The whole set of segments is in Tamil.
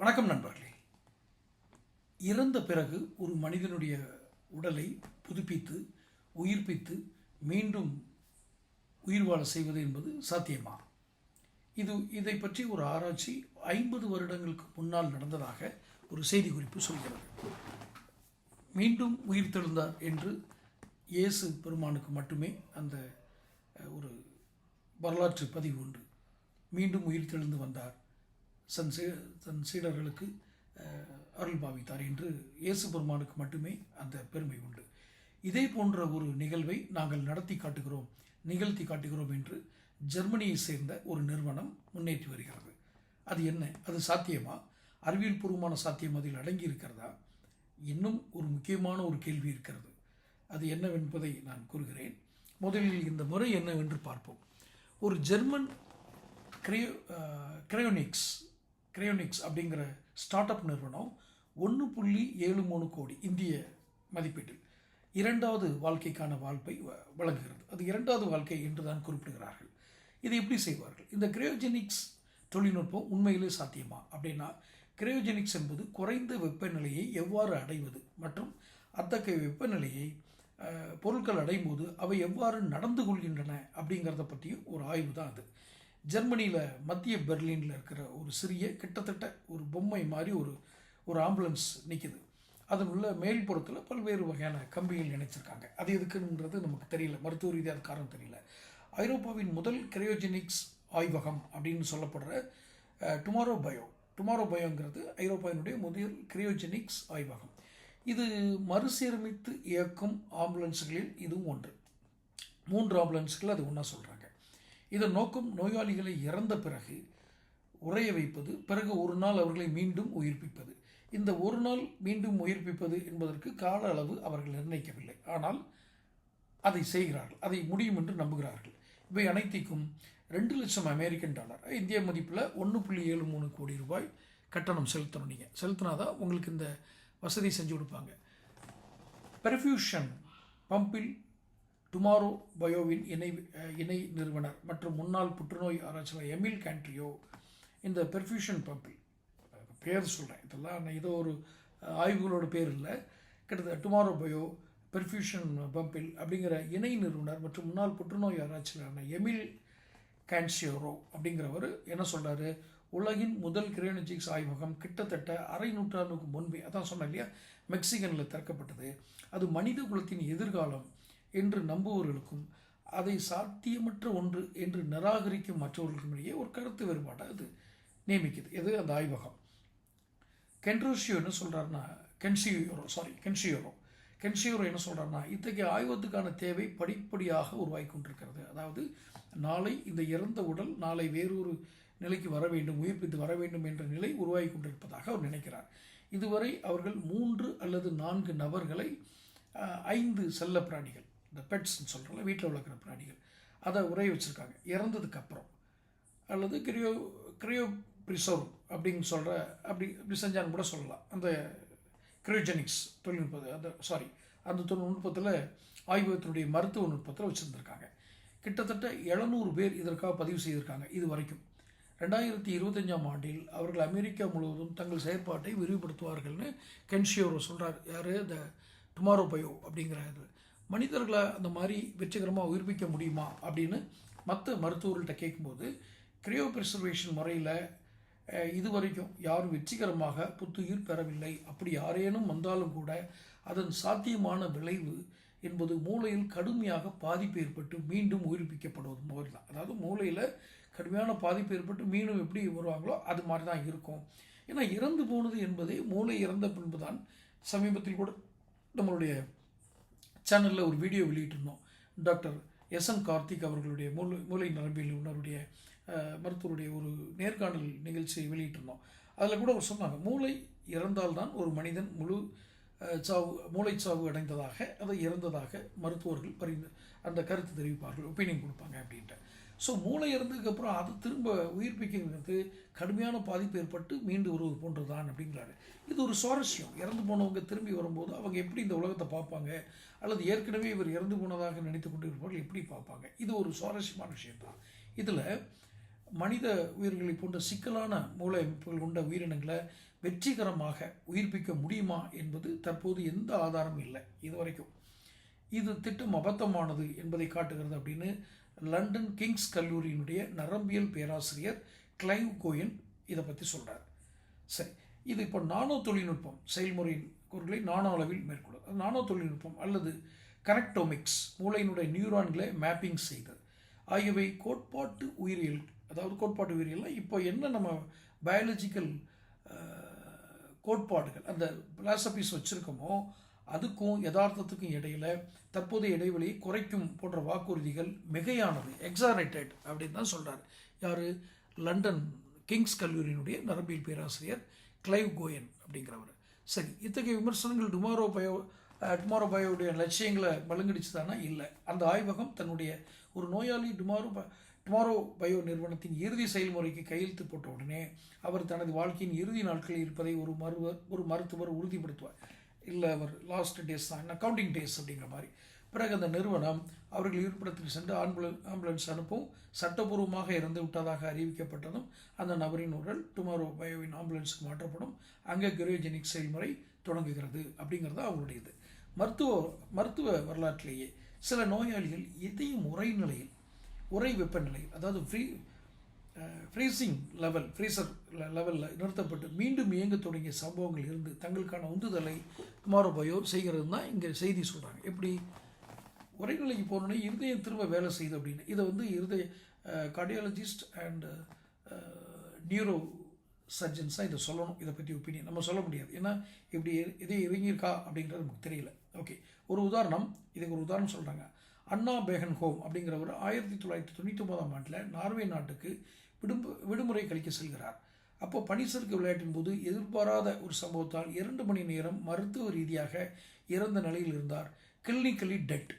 வணக்கம் நண்பர்களே. இறந்த பிறகு ஒரு மனிதனுடைய உடலை புதுப்பித்து உயிர்ப்பித்து மீண்டும் உயிர் வாழ செய்வது என்பது சாத்தியமா? இது இதை பற்றி ஒரு ஆராய்ச்சி ஐம்பது வருடங்களுக்கு முன்னால் நடந்ததாக ஒரு செய்தி குறிப்பு சொல்கிறது. மீண்டும் உயிர் தெழுந்தார் என்று இயேசு பெருமானுக்கு மட்டுமே அந்த ஒரு வரலாற்று பதிவு உண்டு மீண்டும் உயிர் தெழுந்து வந்தார். தன் சீ தன் சீடர்களுக்கு அருள் பாவித்தார் என்று இயேசு பெருமானுக்கு மட்டுமே அந்த பெருமை உண்டு. இதே போன்ற ஒரு நிகழ்வை நாங்கள் நடத்தி காட்டுகிறோம் நிகழ்த்தி காட்டுகிறோம் என்று ஜெர்மனியை சேர்ந்த ஒரு நிறுவனம் முன்னேற்றி வருகிறது. அது என்ன? அது சாத்தியமா? அறிவியல் பூர்வமான சாத்தியம் அதில் அடங்கி இருக்கிறதா? இன்னும் ஒரு முக்கியமான ஒரு கேள்வி இருக்கிறது. அது என்னவென்பதை நான் கூறுகிறேன். முதலில் இந்த முறை என்னவென்று பார்ப்போம். ஒரு ஜெர்மன் கிரையோ கிரையோனிக்ஸ் கிரையோனிக்ஸ் அப்படிங்கிற ஸ்டார்ட் அப் நிறுவனம் ஒன்று புள்ளி ஏழு மூணு கோடி இந்திய மதிப்பீட்டில் இரண்டாவது வாழ்க்கைக்கான வாய்ப்பை வ- வழங்குகிறது. அது இரண்டாவது வாழ்க்கை என்று தான் குறிப்பிடுகிறார்கள். இதை எப்படி செய்வார்கள்? இந்த கிரையோஜெனிக்ஸ் தொழில்நுட்பம் உண்மையிலே சாத்தியமா? அப்படின்னா கிரையோஜெனிக்ஸ் என்பது குறைந்த வெப்பநிலையை எவ்வாறு அடைவது மற்றும் அத்தகைய வெப்பநிலையை பொருட்கள் அடையும் போது அவை எவ்வாறு நடந்து கொள்கின்றன அப்படிங்கிறத பற்றியும் ஒரு ஆய்வு தான் அது. ஜெர்மனியில் மத்திய பெர்லினில் இருக்கிற ஒரு சிறிய கிட்டத்தட்ட ஒரு பொம்மை மாதிரி ஒரு ஒரு ஆம்புலன்ஸ் நிற்கிது அதனுள்ள மேல்புறத்தில் பல்வேறு வகையான கம்பிகள் இணைச்சிருக்காங்க. அது எதுக்குன்றது நமக்கு தெரியல. மருத்துவ ரீதியாக காரணம் தெரியல. ஐரோப்பாவின் முதல் கிரையோஜெனிக்ஸ் ஆய்வகம் அப்படின்னு சொல்லப்படுற டுமாரோ பயோ. டுமாரோ பயோங்கிறது ஐரோப்பாவினுடைய முதல் கிரையோஜெனிக்ஸ் ஆய்வகம். இது மறுசீரமைத்து இயக்கும் ஆம்புலன்ஸ்களில் இதுவும் ஒன்று. மூன்று ஆம்புலன்ஸ்கள் அது ஒன்றா சொல்கிறாங்க இதன் நோக்கம் நோயாளிகளை இறந்த பிறகு உறைய வைப்பது பிறகு ஒரு நாள் அவர்களை மீண்டும் உயிர்ப்பிப்பது. இந்த ஒரு நாள் மீண்டும் உயிர்ப்பிப்பது என்பதற்கு கால அளவு அவர்கள் நிர்ணயிக்கவில்லை. ஆனால் அதை செய்கிறார்கள். அதை முடியும் என்று நம்புகிறார்கள். இவை அனைத்திற்கும் ரெண்டு லட்சம் அமெரிக்கன் டாலர். இந்திய மதிப்பில் ஒன்று புள்ளி ஏழு மூணு கோடி ரூபாய் கட்டணம் செலுத்தணும் நீங்கள் செலுத்தினாதான் உங்களுக்கு இந்த வசதி செஞ்சு கொடுப்பாங்க. பெர்ஃபியூஷன் பம்பில் டுமாரோ பயோவின் இணை இணை நிறுவனர் மற்றும் முன்னாள் புற்றுநோய் ஆராய்ச்சியாளர் எமில் கேண்ட்ரியோ இந்த பெர்ஃபியூஷன் பம்பில் பேர் சொல்கிறேன் இதெல்லாம் நான் ஏதோ ஒரு ஆய்வுகளோட பேர் இல்லை. கிட்டத்தட்ட டுமாரோ பயோ பெர்ஃபியூஷன் பம்பில் அப்படிங்கிற இணை நிறுவனர் மற்றும் முன்னாள் புற்றுநோய் ஆராய்ச்சியாளரான எமில் கேன்சியோரோ அப்படிங்கிறவர் என்ன சொல்கிறாரு உலகின் முதல் கிரையோனஜிக்ஸ் ஆய்வகம் கிட்டத்தட்ட அரை நூற்றாண்டுக்கு முன்பே அதான் சொன்னேன் இல்லையா? மெக்சிகனில் திறக்கப்பட்டது. அது மனித குலத்தின் எதிர்காலம். என்று நம்புவர்களுக்கும் அதை சாத்தியமற்ற ஒன்று என்று நிராகரிக்கும் மற்றவர்களுக்கும் இடையே ஒரு கருத்து வேறுபாட்டை அது நியமிக்குது. எது அந்த ஆய்வகம். கென்ட்ரோஷியோ என்ன சொல்கிறாருன்னா கென்சியோரோ சாரி கென்சியோரோ கென்சியோரோ என்ன சொல்கிறாருன்னா இத்தகைய ஆய்வத்துக்கான தேவை படிப்படியாக உருவாகி கொண்டிருக்கிறது. அதாவது நாளை இந்த இறந்த உடல் நாளை வேறொரு நிலைக்கு வர வேண்டும் உயிர்ப்பித்து வர வேண்டும் என்ற நிலை உருவாகி கொண்டிருப்பதாக அவர் நினைக்கிறார். இதுவரை அவர்கள் மூன்று அல்லது நான்கு நபர்களை ஐந்து செல்ல பிராணிகள் இந்த பெட்ஸ்ன்னு சொல்கிறோம்ல வீட்டில் வளர்க்குற பிராணிகள். அதை உரைய வச்சுருக்காங்க. இறந்ததுக்கப்புறம். அல்லது கிரியோ கிரியோ ப்ரிசர்வ் அப்படின்னு சொல்கிற அப்படி இப்படி செஞ்சான்னு கூட சொல்லலாம். அந்த கிரியோஜெனிக்ஸ் தொழில்நுட்பத்தை அந்த சாரி அந்த தொழில்நுட்பத்தில் ஆய்வகத்தினுடைய மருத்துவ நுட்பத்தில் வச்சுருந்துருக்காங்க. கிட்டத்தட்ட எழுநூறு பேர் இதற்காக பதிவு செய்திருக்காங்க இது வரைக்கும். ரெண்டாயிரத்தி இருபத்தஞ்சாம் ஆண்டில் அவர்கள் அமெரிக்கா முழுவதும் தங்கள் செயற்பாட்டை விரிவுபடுத்துவார்கள்னு கென்ஷியோரோ சொல்கிறார் யார்? இந்த டுமாரோ பயோ அப்படிங்கிற இது. மனிதர்களை அந்த மாதிரி வெற்றிகரமாக உயிர்ப்பிக்க முடியுமா அப்படின்னு மற்ற மருத்துவர்கள்ட்ட கேட்கும்போது கிரியோ ப்ரிசர்வேஷன் முறையில் இது இதுவரைக்கும் யாரும் வெற்றிகரமாக புத்துயிர் பெறவில்லை. அப்படி யாரேனும் வந்தாலும் கூட அதன் சாத்தியமான விளைவு என்பது மூளையில் கடுமையாக பாதிப்பு ஏற்பட்டு மீண்டும் உயிர்ப்பிக்கப்படுவது மாதிரி தான் அதாவது மூளையில் கடுமையான பாதிப்பு ஏற்பட்டு மீண்டும் எப்படி வருவாங்களோ அது மாதிரி தான் இருக்கும். ஏன்னா இறந்து போனது என்பதே மூளை இறந்த பின்பு தான் சமீபத்தில் கூட நம்மளுடைய சேனலில் ஒரு வீடியோ வெளியிட்டிருந்தோம். டாக்டர் எஸ் என் கார்த்திக் அவர்களுடைய மூளை மூளை நரம்பியல் உன்னருடைய மருத்துவருடைய ஒரு நேர்காணல் நிகழ்ச்சியை வெளியிட்டிருந்தோம். அதில் கூட அவர் சொன்னாங்க மூளை இறந்தால்தான் ஒரு மனிதன் முழு சாவு மூளைச்சாவு அடைந்ததாக அதை இறந்ததாக மருத்துவர்கள் பரிந்து அந்த கருத்து தெரிவிப்பார்கள் ஒப்பீனியன் கொடுப்பாங்க அப்படின்ட்டு. ஸோ மூளை இறந்ததுக்கப்புறம் அது திரும்ப உயிர்ப்பிக்கிறது கடுமையான பாதிப்பு ஏற்பட்டு மீண்டு வருவது போன்றதுதான் அப்படிங்கிறாரு. இது ஒரு சுவாரஸ்யம். இறந்து போனவங்க திரும்பி வரும்போது அவங்க எப்படி இந்த உலகத்தை பார்ப்பாங்க? அல்லது ஏற்கனவே இவர் இறந்து போனதாக நினைத்து கொண்டு இருப்பவர்கள் எப்படி பார்ப்பாங்க? இது ஒரு சுவாரஸ்யமான விஷயம்தான். இதில் மனித உயிர்களை போன்ற சிக்கலான மூளை அமைப்புகள் கொண்ட உயிரினங்களை வெற்றிகரமாக உயிர்ப்பிக்க முடியுமா என்பது தற்போது எந்த ஆதாரமும் இல்லை. இதுவரைக்கும். இது திட்டம் அபத்தமானது என்பதை காட்டுகிறது அப்படின்னு லண்டன் கிங்ஸ் கல்லூரியினுடைய நரம்பியல் பேராசிரியர் கிளைவ் கோயின் இதை பற்றி சொல்கிறார் சரி இது இப்போ நானோ தொழில்நுட்பம் செயல்முறையின் கூறுகளை நானோ அளவில் மேற்கொள்ளும் நானோ தொழில்நுட்பம் அல்லது கனெக்டோமிக்ஸ் மூளையினுடைய நியூரான்களை மேப்பிங் செய்தது ஆகியவை கோட்பாட்டு உயிரியல் அதாவது கோட்பாட்டு உயிரியல்னால் இப்போ என்ன நம்ம பயாலஜிக்கல் கோட்பாடுகள் அந்த பிலாசபிஸ் வச்சுருக்கோமோ அதுக்கும் யதார்த்தத்துக்கும் இடையில தற்போதைய இடைவெளியை குறைக்கும் போன்ற வாக்குறுதிகள் மிகையானது. எக்ஸாரேட்டட் அப்படின்னு தான் சொல்கிறார் யார்? லண்டன் கிங்ஸ் கல்லூரியினுடைய நரம்பியல் பேராசிரியர் கிளைவ் கோயன் அப்படிங்கிறவர். சரி இத்தகைய விமர்சனங்கள் டுமாரோ பயோ டுமாரோ பயோடைய லட்சியங்களை மழுங்கடிச்சுதானா இல்லை. அந்த ஆய்வகம் தன்னுடைய ஒரு நோயாளி டுமாரோ டுமாரோ பயோ நிறுவனத்தின் இறுதி செயல்முறைக்கு கையெழுத்து போட்ட உடனே அவர் தனது வாழ்க்கையின் இறுதி நாட்களில் இருப்பதை ஒரு மருவர் ஒரு மருத்துவர் உறுதிப்படுத்துவார். இல்லை அவர் லாஸ்ட் டேஸ் தான். அக்கவுண்டிங் டேஸ் அப்படிங்கிற மாதிரி. பிறகு அந்த நிறுவனம் அவர்கள் இருப்பிடத்துக்கு சென்று ஆம்புலன் ஆம்புலன்ஸ் அனுப்பவும் சட்டபூர்வமாக இறந்து விட்டதாக அறிவிக்கப்பட்டதும் அந்த நபரின் உடல் டுமாரோ பயோவின் ஆம்புலன்ஸுக்கு மாற்றப்படும். அங்கே கிரியோஜெனிக் செயல்முறை தொடங்குகிறது அப்படிங்கிறது அவங்களுடையது மருத்துவ மருத்துவ வரலாற்றிலேயே சில நோயாளிகள் எதையும் உரை நிலையில் உரை வெப்பநிலை அதாவது ஃப்ரீ ஃப்ரீசிங் லெவல் ஃப்ரீசர் லெவலில் நிறுத்தப்பட்டு மீண்டும் இயங்க தொடங்கிய சம்பவங்கள் இருந்து தங்களுக்கான உந்துதலை டுமாரோ பயோ செய்கிறது தான் இங்கே செய்தி சொல்கிறாங்க எப்படி? உரைநிலைக்கு போனோடனே இருதயம் திரும்ப வேலை செய்யுது அப்படின்னு. இதை வந்து இருதய கார்டியாலஜிஸ்ட் அண்ட் நியூரோ சர்ஜன்ஸாக இதை சொல்லணும். இதை பற்றி ஒப்பீனியன் நம்ம சொல்ல முடியாது. ஏன்னா இப்படி இதே இறங்கியிருக்கா அப்படிங்கிறது நமக்கு தெரியல. ஓகே ஒரு உதாரணம் இதுக்கு ஒரு உதாரணம் சொல்கிறாங்க அண்ணா பேகன் ஹோம் அப்படிங்கிறவர் ஆயிரத்தி தொள்ளாயிரத்தி தொண்ணூற்றி ஒன்பதாம் ஆண்டில் நார்வே நாட்டுக்கு விடுப்பு விடுமுறை கழிக்க செல்கிறார். அப்போ பனிசறுக்கு விளையாட்டின் போது எதிர்பாராத ஒரு சம்பவத்தால் இரண்டு மணி நேரம் மருத்துவ ரீதியாக இறந்த நிலையில் இருந்தார். கிளினிக்கலி டெட்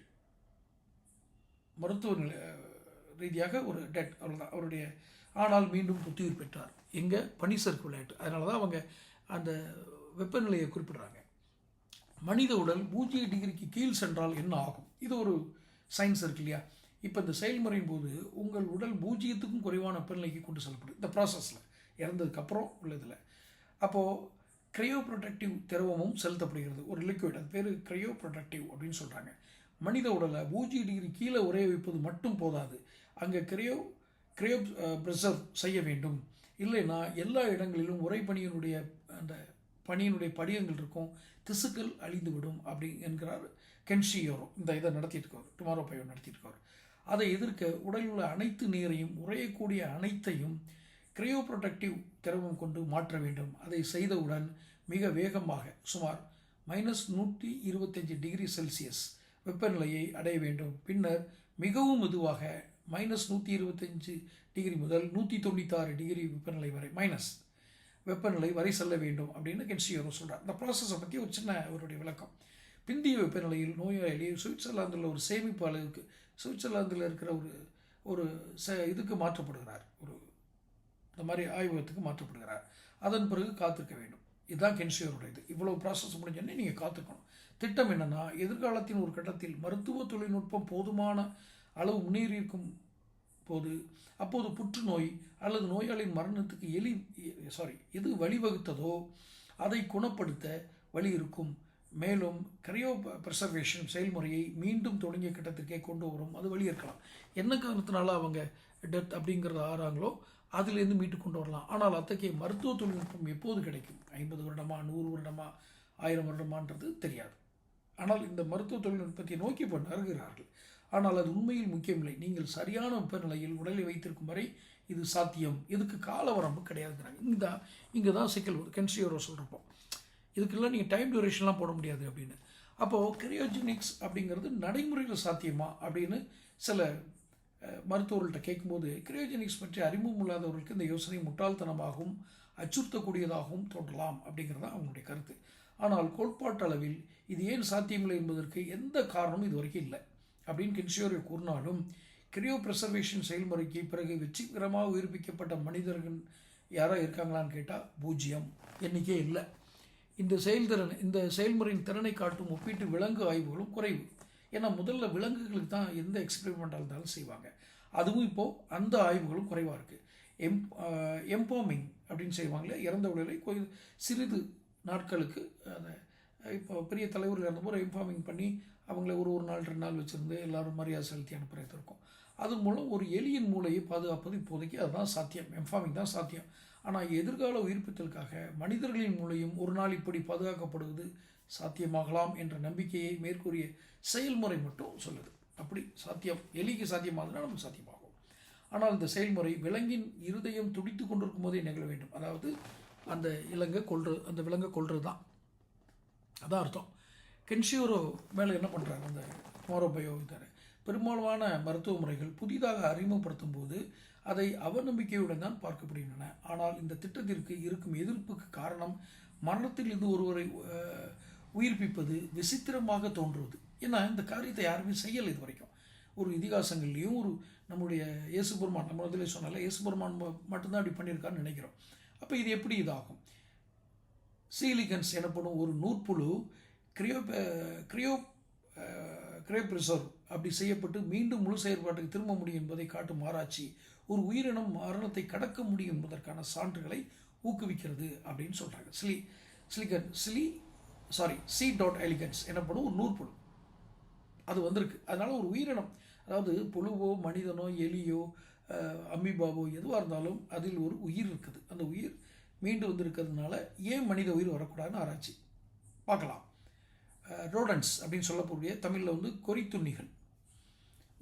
மருத்துவ நிலை ரீதியாக ஒரு டெட் அவ்வளோதான் அவருடைய ஆனால் மீண்டும் புத்துயிர் பெற்றார். எங்கே? பனிசறுக்கு விளையாட்டு. அதனால தான் அவங்க அந்த வெப்பநிலையை குறிப்பிடுறாங்க. மனித உடல் பூஜ்ஜிய டிகிரிக்கு கீழ் சென்றால் என்ன ஆகும்? இது ஒரு சயின்ஸ் இருக்கு இல்லையா? இப்போ இந்த செயல்முறையின் போது உங்கள் உடல் பூஜ்ஜியத்துக்கும் குறைவான வெப்பநிலைக்கு கொண்டு செல்லப்படும். இந்த ப்ராசஸில் இறந்ததுக்கப்புறம் உள்ளதில். அப்போது க்ரையோ ப்ரொடக்டிவ் திரவமும் செலுத்தப்படுகிறது. ஒரு லிக்விட் அது பேர் க்ரையோ ப்ரொடக்டிவ் அப்படின்னு சொல்கிறாங்க மனித உடலை பூஜ்ஜிய டிகிரி கீழே உரைய வைப்பது மட்டும் போதாது. அங்கே கிரையோ கிரையோ ப்ரிசர்வ் செய்ய வேண்டும். இல்லைன்னா எல்லா இடங்களிலும் உரைப்பணியினுடைய அந்த பணியினுடைய படியங்கள் இருக்கும். திசுக்கள் அழிந்துவிடும் அப்படி என்கிறார் கென்ஷியோரோ. இந்த இதை நடத்திட்டு இருக்கார். டுமாரோ பையோ நடத்திட்டு இருக்கார். அதை எதிர்க்க உடலில் உள்ள அனைத்து நீரையும் உறையக்கூடிய அனைத்தையும் கிரையோ ப்ரொடக்டிவ் திரவம் கொண்டு மாற்ற வேண்டும். அதை செய்தவுடன் மிக வேகமாக சுமார் மைனஸ் நூற்றி இருபத்தஞ்சி டிகிரி செல்சியஸ் வெப்பநிலையை அடைய வேண்டும். பின்னர் மிகவும் மெதுவாக மைனஸ் நூற்றி இருபத்தஞ்சு டிகிரி முதல் நூற்றி தொண்ணூத்தாறு டிகிரி வெப்பநிலை வரை மைனஸ் வெப்பநிலை வரை செல்ல வேண்டும் அப்படின்னு கென்சியோரோ சொல்கிறார் இந்த ப்ராசஸை பற்றி ஒரு சின்ன அவருடைய விளக்கம். பிந்திய வெப்பநிலையில் நோயாளி சுவிட்சர்லாந்தில் ஒரு சேமிப்பு அளவுக்கு சுவிட்சர்லாந்தில் இருக்கிற ஒரு ஒரு ச இதுக்கு மாற்றப்படுகிறார். ஒரு இந்த மாதிரி ஆய்வகத்துக்கு மாற்றப்படுகிறார். அதன் பிறகு காத்திருக்க வேண்டும். இதுதான் கென்சியோரோட இது இவ்வளோ ப்ராசஸ் முடிஞ்சோடனே நீங்கள் காத்துக்கணும். திட்டம் என்னென்னா எதிர்காலத்தின் ஒரு கட்டத்தில் மருத்துவ தொழில்நுட்பம் போதுமான அளவு முன்னேறி இருக்கும் போது அப்போது புற்றுநோய் அல்லது நோயாளியின் மரணத்துக்கு எலி சாரி எது வழிவகுத்ததோ அதை குணப்படுத்த வழி இருக்கும். மேலும் கரியோ ப்ரிசர்வேஷன் செயல்முறையை மீண்டும் தொடங்கிய கட்டத்திற்கே கொண்டு வரும். அது வழி இருக்கலாம். என்ன காரணத்தினால அவங்க டெத் அப்படிங்கிறத ஆறாங்களோ அதிலேருந்து மீட்டு கொண்டு வரலாம். ஆனால் அத்தகைய மருத்துவ தொழில்நுட்பம் எப்போது கிடைக்கும்? ஐம்பது வருடமா நூறு வருடமா ஆயிரம் வருடமான்றது தெரியாது. ஆனால் இந்த மருத்துவ தொழில்நுட்பத்தை நோக்கி இப்போ நறுகிறார்கள் ஆனால் அது உண்மையில் முக்கியமில்லை. நீங்கள் சரியான வெப்பநிலையில் உடலை வைத்திருக்கும் வரை இது சாத்தியம். இதுக்கு கால வரம்பு கிடையாதுங்கிறாங்க. இங்கே தான் இங்கே தான் சிக்கல் வருது கென்சியோரோ சொல்கிறப்போ இதுக்கெல்லாம் நீங்கள் டைம் டியூரேஷன்லாம் போட முடியாது அப்படின்னு. அப்போது கிரியோஜெனிக்ஸ் அப்படிங்கிறது நடைமுறையில் சாத்தியமா அப்படின்னு சில மருத்துவர்கள்ட்ட கேட்கும்போது கிரியோஜெனிக்ஸ் பற்றி அறிமுகம் இல்லாதவர்களுக்கு இந்த யோசனை முட்டாள்தனமாகவும் அச்சுறுத்தக்கூடியதாகவும் தோன்றலாம் அப்படிங்கிறது தான் அவங்களுடைய கருத்து. ஆனால் கோட்பாட்டு அளவில் இது ஏன் சாத்தியமில்லை என்பதற்கு எந்த காரணமும் இது வரைக்கும் இல்லை. அப்படின்னு கின்சியோரி கூறினாலும் கிரியோ ப்ரிசர்வேஷன் செயல்முறைக்கு பிறகு வெற்றிகரமாக உயிர்ப்பிக்கப்பட்ட மனிதர்கள் யாராக இருக்காங்களான்னு கேட்டால் பூஜ்ஜியம். எண்ணிக்கே இல்லை. இந்த செயல்திறன் இந்த செயல்முறையின் திறனை காட்டும் ஒப்பீட்டு விலங்கு ஆய்வுகளும் குறைவு. ஏன்னா முதல்ல விலங்குகளுக்கு தான் எந்த எக்ஸ்பெரிமெண்ட்டாக இருந்தாலும் செய்வாங்க. அதுவும் இப்போது அந்த ஆய்வுகளும் குறைவாக இருக்குது எம் எம்போமிங் அப்படின்னு செய்வாங்களே இறந்த உடலை கொஞ்சம் சிறிது நாட்களுக்கு அதை இப்போ பெரிய தலைவர்கள் இருந்தபோது இன்ஃபார்மிங் பண்ணி அவங்கள ஒரு ஒரு நாள் ரெண்டு நாள் வச்சுருந்து எல்லோரும் மரியாதை செலுத்தி அனுப்புறது இருக்கும். அது மூலம் ஒரு எலியின் மூளையை பாதுகாப்பது இப்போதைக்கு அதுதான் சாத்தியம். எம்ஃபார்மிங் தான் சாத்தியம். ஆனால் எதிர்கால உயிர்ப்பித்தலுக்காக மனிதர்களின் மூலையும் ஒரு நாள் இப்படி பாதுகாக்கப்படுவது சாத்தியமாகலாம் என்ற நம்பிக்கையை மேற்கூறிய செயல்முறை மட்டும் சொல்லுது. அப்படி சாத்தியம் எலிக்கு சாத்தியமாகுதுன்னா நமக்கு சாத்தியமாகும். ஆனால் இந்த செயல்முறை விலங்கின் இருதயம் துடித்து கொண்டிருக்கும் போதே நிகழ வேண்டும். அதாவது அந்த இலங்கை கொள்றது அந்த விலங்கை கொள்றது தான் அதான் அர்த்தம். கென்ஷியூரோ மேலே என்ன பண்ணுறாங்க அந்த மோரோபயோ இதார் பெரும்பாலான மருத்துவ முறைகள் புதிதாக அறிமுகப்படுத்தும் போது அதை அவநம்பிக்கையுடன் தான் பார்க்கப்படுகின்றன. ஆனால் இந்த திட்டத்திற்கு இருக்கும் எதிர்ப்புக்கு காரணம் மரணத்தில் இருந்து ஒருவரை உயிர்ப்பிப்பது விசித்திரமாக தோன்றுவது. ஏன்னா இந்த காரியத்தை யாருமே செய்யலை இது வரைக்கும் ஒரு இதிகாசங்கள்லேயும் ஒரு நம்முடைய இயேசுபெருமான் நம்ம இதில் சொன்னால இயேசுபெருமான் மட்டும்தான் அப்படி பண்ணியிருக்கான்னு நினைக்கிறோம். அப்போ இது எப்படி இதாகும்? சீலிகன்ஸ் எனப்படும் ஒரு நூற்புழு கிரியோ கிரியோ கிரையோப்ரிசர்வ் அப்படி செய்யப்பட்டு மீண்டும் முழு செயற்பாட்டுக்கு திரும்ப முடியும் என்பதை காட்டும் ஆராய்ச்சி ஒரு உயிரினம் மரணத்தை கடக்க முடியும் என்பதற்கான சான்றுகளை ஊக்குவிக்கிறது அப்படின்னு சொல்கிறாங்க சிலி சிலிகன் சிலி சாரி சி டாட் எலிகன்ஸ் எனப்படும் ஒரு நூற்புழு. அது வந்திருக்கு. அதனால் ஒரு உயிரினம் அதாவது புழுவோ மனிதனோ எலியோ அஹ், எதுவாக இருந்தாலும் அதில் ஒரு உயிர் இருக்குது. அந்த உயிர் மீண்டு வந்திருக்கிறதுனால ஏன் மனித உயிர் வரக்கூடாதுன்னு ஆராய்ச்சி. பார்க்கலாம். ரோடன்ஸ் அப்படின்னு சொல்லக்கூடிய தமிழில் வந்து கொறித்துண்ணிகள்.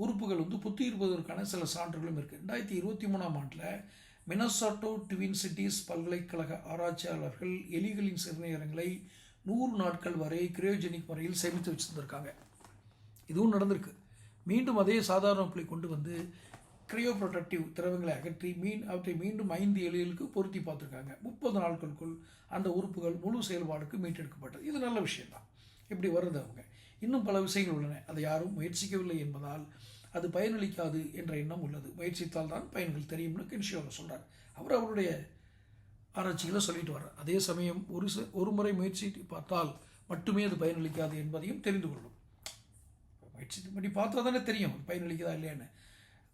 உறுப்புகள் வந்து புத்துயிர்ப்பதற்கான சில சான்றுகளும் இருக்குது ரெண்டாயிரத்தி இருபத்தி மூணாம் ஆண்டில் மினசாட்டோ ட்வின் சிட்டிஸ் பல்கலைக்கழக ஆராய்ச்சியாளர்கள் எலிகளின் சிறுநீரங்களை நூறு நாட்கள் வரை கிரியோஜெனிக் முறையில் சேமித்து வச்சுருந்துருக்காங்க. இதுவும் நடந்திருக்கு. மீண்டும் அதே சாதாரண புள்ளி கொண்டு வந்து கிரியோ ப்ரொடக்டிவ் திரவங்களை அகற்றி மீன் அவற்றை மீண்டும் ஐந்து எலிகளுக்கு பொருத்தி பார்த்துருக்காங்க. முப்பது நாட்களுக்குள் அந்த உறுப்புகள் முழு செயல்பாடுக்கு மீட்டெடுக்கப்பட்டது. இது நல்ல விஷயம்தான். இப்படி வருது அவங்க? இன்னும் பல விஷயங்கள் உள்ளன. அதை யாரும் முயற்சிக்கவில்லை என்பதால் அது பயனளிக்காது என்ற எண்ணம் உள்ளது. முயற்சித்தால் தான் பயன்கள் தெரியும்னு கென்ஷியோ சொல்கிறார் அவர் அவருடைய ஆராய்ச்சிகளை சொல்லிட்டு வர்றார். அதே சமயம் ஒரு ச- ஒரு முறை முயற்சி பார்த்தால் மட்டுமே அது பயனளிக்காது என்பதையும் தெரிந்து கொள்ளும். முயற்சி பண்ணி பார்த்தா தானே தெரியும் பயனளிக்குதா இல்லையான்னு.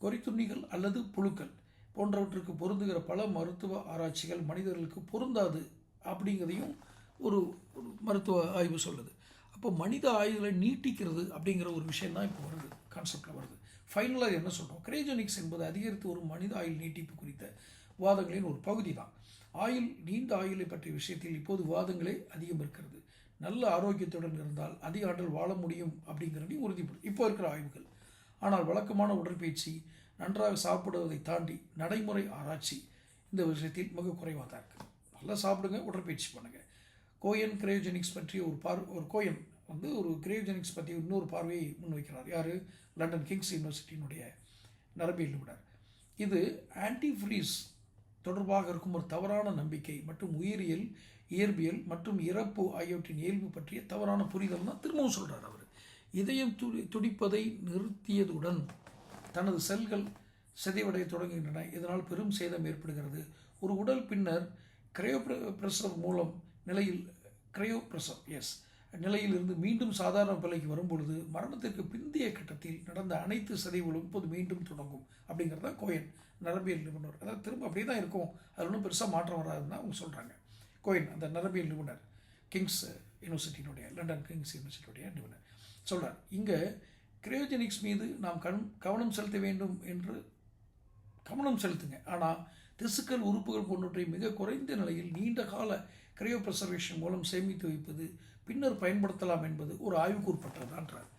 கொறித்துண்ணிகள் அல்லது புழுக்கள் போன்றவற்றுக்கு பொருந்துகிற பல மருத்துவ ஆராய்ச்சிகள் மனிதர்களுக்கு பொருந்தாது அப்படிங்கிறதையும் ஒரு மருத்துவ ஆய்வு சொல்லுது. அப்போ மனித ஆயுதலை நீட்டிக்கிறது அப்படிங்கிற ஒரு விஷயம் தான் இப்போ வருது கான்செப்டில் வருது. ஃபைனலாக என்ன சொல்கிறோம் கிரேஜனிக்ஸ் என்பது அதிகரித்து ஒரு மனித ஆயுள் நீட்டிப்பு குறித்த வாதங்களின் ஒரு பகுதி தான் ஆயுள் நீண்ட ஆயுளை பற்றிய விஷயத்தில் இப்போது வாதங்களே அதிகம் இருக்கிறது. நல்ல ஆரோக்கியத்துடன் இருந்தால் அதிக ஆற்றல் வாழ முடியும் அப்படிங்கிறதையும் உறுதிப்படும் இப்போ இருக்கிற ஆய்வுகள். ஆனால் வழக்கமான உடற்பயிற்சி நன்றாக சாப்பிடுவதை தாண்டி நடைமுறை ஆராய்ச்சி இந்த விஷயத்தில் மிக குறைவாக தான் இருக்குது. நல்லா சாப்பிடுங்க உடற்பயிற்சி பண்ணுங்கள் கோயன் கிரையோஜெனிக்ஸ் பற்றிய ஒரு பார் ஒரு கோயன் வந்து ஒரு கிரையோஜெனிக்ஸ் பற்றி இன்னொரு பார்வையை முன்வைக்கிறார். யார்? லண்டன் கிங்ஸ் யூனிவர்சிட்டியினுடைய நரம்பியல் நிபுணர். இது ஆன்டி ஃப்ரீஸ் தொடர்பாக இருக்கும் ஒரு தவறான நம்பிக்கை மற்றும் உயிரியல் இயற்பியல் மற்றும் இறப்பு ஆகியவற்றின் இயல்பு பற்றிய தவறான புரிதல் தான் திரும்பவும் சொல்கிறார் அவர். இதயம் துடி துடிப்பதை நிறுத்தியதுடன் தனது செல்கள் சிதைவடைய தொடங்குகின்றன. இதனால் பெரும் சேதம் ஏற்படுகிறது. ஒரு உடல் பின்னர் கிரையோ பிரஷர் மூலம் நிலையில் கிரையோப்ரசம் எஸ் நிலையிலிருந்து மீண்டும் சாதாரண பிள்ளைக்கு வரும்பொழுது மரணத்திற்கு பிந்தைய கட்டத்தில் நடந்த அனைத்து சிதைவுகளும் இப்போது மீண்டும் தொடங்கும் அப்படிங்கிறது தான் கோயன் நரம்பியல் நிபுணர் அதாவது திரும்ப அப்படியே தான் இருக்கும். அது ஒன்றும் பெருசாக மாற்றம் வராதுன்னு அவங்க சொல்கிறாங்க கோயன் அந்த நரம்பியல் நிபுணர் கிங்ஸ் யூனிவர்சிட்டியினுடைய லண்டன் கிங்ஸ் யூனிவர்சிட்டியுடைய நிபுணர் சொல்கிறார் இங்கே கிரையோஜெனிக்ஸ் மீது நாம் கண் கவனம் செலுத்த வேண்டும் என்று கவனம் செலுத்துங்க. ஆனால் திசுக்கள் உறுப்புகள் போன்றவற்றை மிக குறைந்த நிலையில் நீண்ட கால கிரையோ ப்ரிசர்வேஷன் மூலம் சேமித்து வைப்பது பின்னர் பயன்படுத்தலாம் என்பது ஒரு ஆய்வுக்குட்பட்டதான்றார்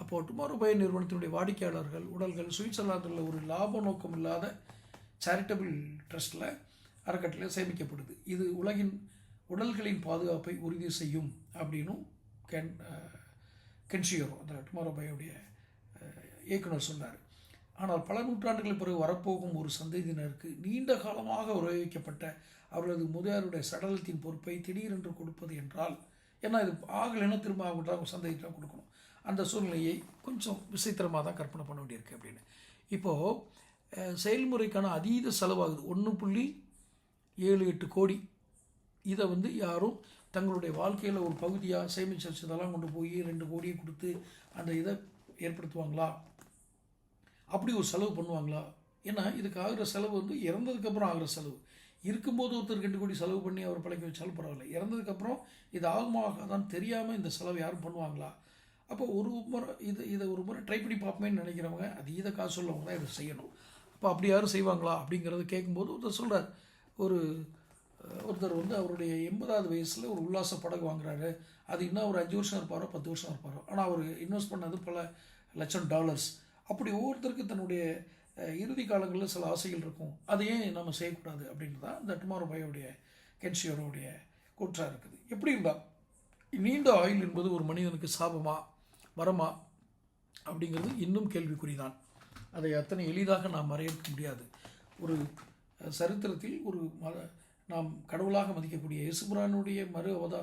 அப்போது அப்போ டுமாரோ பயன் நிறுவனத்தினுடைய வாடிக்கையாளர்கள் உடல்கள் சுவிட்சர்லாந்தில் ஒரு லாப நோக்கம் இல்லாத சேரிட்டபிள் ட்ரஸ்ட்டில் அறக்கட்டளையில் சேமிக்கப்படுது. இது உலகின் உடல்களின் பாதுகாப்பை உறுதி செய்யும் அப்படின்னும் கென் கென்ஷியரோ அந்த டுமாரோ பயோடைய இயக்குனர் சொன்னார். ஆனால் பல நூற்றாண்டுகள் பிறகு வரப்போகும் ஒரு சந்ததியினருக்கு நீண்ட காலமாக உபயோகிக்கப்பட்ட அவர்களது முதலியாருடைய சடலத்தின் பொறுப்பை திடீரென்று கொடுப்பது என்றால் ஏன்னா இது ஆகலைன்னா திரும்ப அவங்க அவங்க சந்ததிக்கு தான் கொடுக்கணும். அந்த சூழ்நிலையை கொஞ்சம் விசித்திரமாக தான் கற்பனை பண்ண வேண்டியிருக்கு அப்படின்னு. இப்போது செயல்முறைக்கான அதீத செலவாகுது. ஒன்று புள்ளி ஏழு எட்டு கோடி. இதை வந்து யாரும் தங்களுடைய வாழ்க்கையில் ஒரு பகுதியாக சேமிச்சு வச்சதெல்லாம் கொண்டு போய் ரெண்டு கோடியை கொடுத்து அந்த இதை ஏற்படுத்துவாங்களா? அப்படி ஒரு செலவு பண்ணுவாங்களா? ஏன்னா இதுக்கு ஆகிற செலவு வந்து இறந்ததுக்கப்புறம் ஆகிற செலவு. இருக்கும்போது ஒருத்தர் ரெண்டு கோடி செலவு பண்ணி அவர் பழக்கி வச்சாலும் பரவாயில்ல. இறந்ததுக்கப்புறம் இது ஆகுமா ஆகாதான்னு தெரியாமல் இந்த செலவு யாரும் பண்ணுவாங்களா? அப்போ ஒரு முறை இது இதை ஒரு முறை ட்ரை பண்ணி பார்ப்போமேன்னு நினைக்கிறவங்க அதீத காசு உள்ளவங்க தான் இதை செய்யணும். அப்போ அப்படி யாரும் செய்வாங்களா? அப்படிங்கிறத கேட்கும்போது ஒருத்தர் சொல்கிறார் ஒரு ஒருத்தர் வந்து அவருடைய எண்பதாவது வயசில் ஒரு உல்லாச படகு வாங்குறாரு. அது இன்னும் ஒரு அஞ்சு வருஷம் இருப்பாரோ பத்து வருஷம் இருப்பாரோ. ஆனால் அவர் இன்வெஸ்ட் பண்ணது பல லட்சம் டாலர்ஸ் அப்படி ஒவ்வொருத்தருக்கு தன்னுடைய இறுதி காலங்களில் சில ஆசைகள் இருக்கும். அதை ஏன் நம்ம செய்யக்கூடாது அப்படின்றது தான் இந்த டுமாரோ பையோடைய கென்ஷியோருடைய கூற்றாக இருக்குது. எப்படி இருந்தால் நீண்ட ஆயுள் என்பது ஒரு மனிதனுக்கு சாபமா வரமா அப்படிங்கிறது இன்னும் கேள்விக்குறிதான். அதை அத்தனை எளிதாக நாம் வரையறுக்க முடியாது. ஒரு சரித்திரத்தில் ஒரு மத நாம் கடவுளாக மதிக்கக்கூடிய இயேசுபுரானுடைய மறு அவதா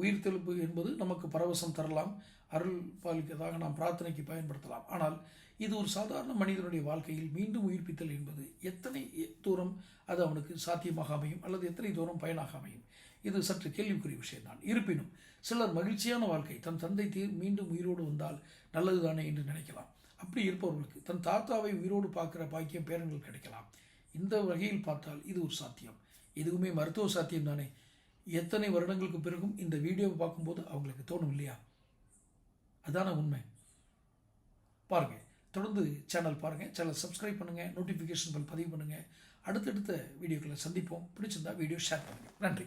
உயிர் தெழுப்பு என்பது நமக்கு பரவசம் தரலாம் அருள் பாலிக்கதாக நாம் பிரார்த்தனைக்கு பயன்படுத்தலாம். ஆனால் இது ஒரு சாதாரண மனிதனுடைய வாழ்க்கையில் மீண்டும் உயிர்ப்பித்தல் என்பது எத்தனை தூரம் அது அவனுக்கு சாத்தியமாக அமையும் அல்லது எத்தனை தூரம் பயனாக அமையும்? இது சற்று கேள்விக்குரிய விஷயம்தான். இருப்பினும் சிலர் மகிழ்ச்சியான வாழ்க்கை தன் தந்தை தீர் மீண்டும் உயிரோடு வந்தால் நல்லதுதானே என்று நினைக்கலாம். அப்படி இருப்பவர்களுக்கு தன் தாத்தாவை உயிரோடு பார்க்குற பாக்கியம் பேரன்கள் கிடைக்கலாம். இந்த வகையில் பார்த்தால் இது ஒரு சாத்தியம். எதுவுமே மருத்துவ சாத்தியம் தானே? எத்தனை வருடங்களுக்கு பிறகும் இந்த வீடியோவை பார்க்கும்போது அவங்களுக்கு தோணும் இல்லையா அதான உண்மை. பாருங்க தொடர்ந்து சேனல் பாருங்கள் சேனல் சப்ஸ்கிரைப் பண்ணுங்கள் நோட்டிஃபிகேஷன் பெல் பதிவு பண்ணுங்கள் அடுத்தடுத்த வீடியோக்களை சந்திப்போம். பிடிச்சிருந்தா வீடியோ ஷேர் பண்ணுங்கள் நன்றி.